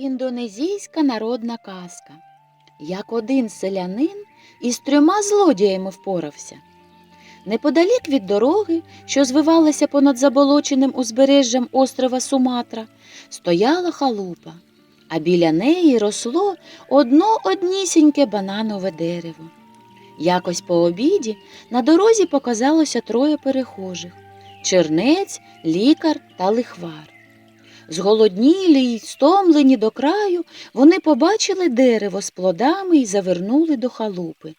Індонезійська народна казка. Як один селянин із трьома злодіями впорався. Неподалік від дороги, що звивалася понад заболоченим узбережжям острова Суматра, стояла халупа, а біля неї росло одно однісіньке бананове дерево. Якось по обіді на дорозі показалося троє перехожих чернець, лікар та лихвар. Зголоднілі й стомлені до краю, вони побачили дерево з плодами і завернули до халупи.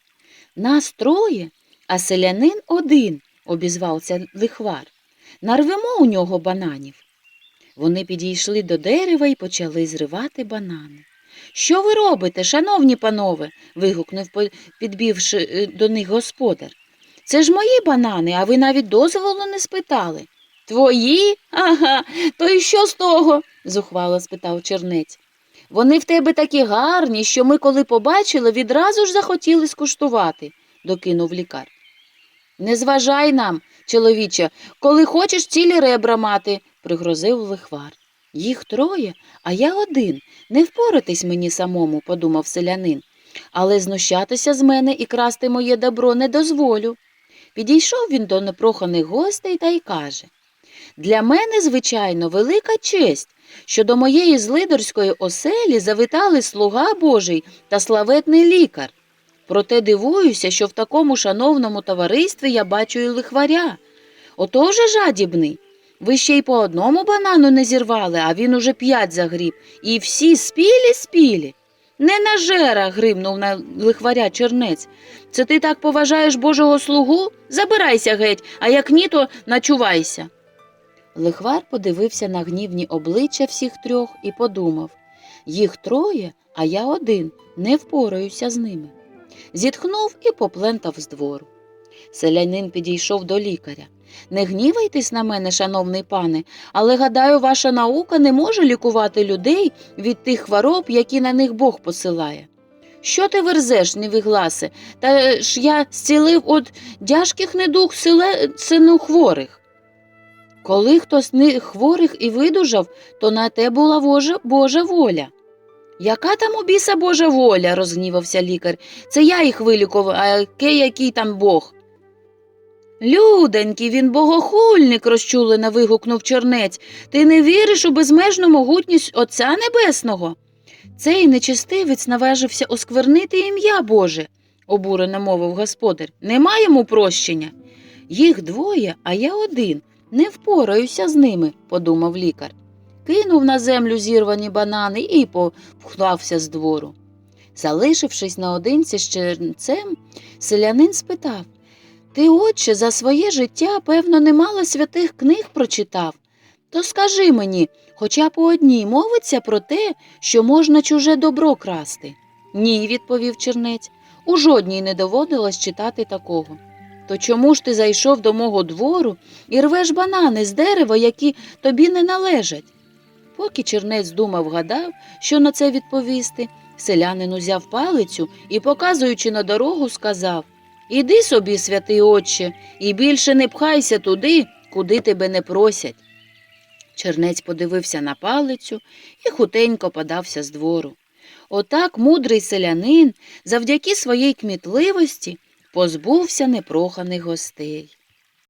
Нас троє, а селянин один, обізвався лихвар. Нарвемо у нього бананів. Вони підійшли до дерева і почали зривати банани. Що ви робите, шановні панове? вигукнув, підбівши е, до них господар. Це ж мої банани, а ви навіть дозволу не спитали. Твої? Ага, то і що з того? зухвало спитав чернець. Вони в тебе такі гарні, що ми, коли побачили, відразу ж захотіли скуштувати, докинув лікар. Не зважай нам, чоловіче, коли хочеш цілі ребра мати, пригрозив лихвар. Їх троє, а я один. Не впоратись мені самому, подумав селянин. Але знущатися з мене і красти моє добро не дозволю. Підійшов він до непроханих гостей та й каже Для мене, звичайно, велика честь, що до моєї злидорської оселі завітали слуга Божий та славетний лікар. Проте дивуюся, що в такому шановному товаристві я бачу і лихваря. Ото вже жадібний. Ви ще й по одному банану не зірвали, а він уже п'ять загріб. І всі спілі спілі. Не на жера, гримнув на лихваря чернець. Це ти так поважаєш Божого слугу? Забирайся геть, а як ні, то начувайся. Лихвар подивився на гнівні обличчя всіх трьох і подумав їх троє, а я один, не впораюся з ними. Зітхнув і поплентав з двору. Селянин підійшов до лікаря. Не гнівайтесь на мене, шановний пане, але гадаю, ваша наука не може лікувати людей від тих хвороб, які на них Бог посилає. Що ти верзеш, невігласе? Та ж я зцілив от дяжких недуг сину хворих. Коли хто з них хворих і видужав, то на те була Божа, Божа воля. Яка там у біса Божа воля? розгнівався лікар. Це я їх вилікував, а який, який там Бог. Люденький, він богохульник, розчулено вигукнув чернець. Ти не віриш у безмежну могутність Отця Небесного? Цей нечистивець наважився осквернити ім'я Боже, обурено мовив господар. Нема йому прощення. Їх двоє, а я один. Не впораюся з ними, подумав лікар. Кинув на землю зірвані банани і попхався з двору. Залишившись наодинці з чернцем, селянин спитав Ти, отче, за своє життя, певно, немало святих книг прочитав. То скажи мені, хоча по одній мовиться про те, що можна чуже добро красти. Ні, відповів чернець, у жодній не доводилось читати такого. То чому ж ти зайшов до мого двору і рвеш банани з дерева, які тобі не належать? Поки чернець думав, гадав, що на це відповісти, селянин узяв палицю і, показуючи на дорогу, сказав Іди собі, святий отче, і більше не пхайся туди, куди тебе не просять. Чернець подивився на палицю і хутенько подався з двору. Отак мудрий селянин завдяки своїй кмітливості позбувся непроханих гостей.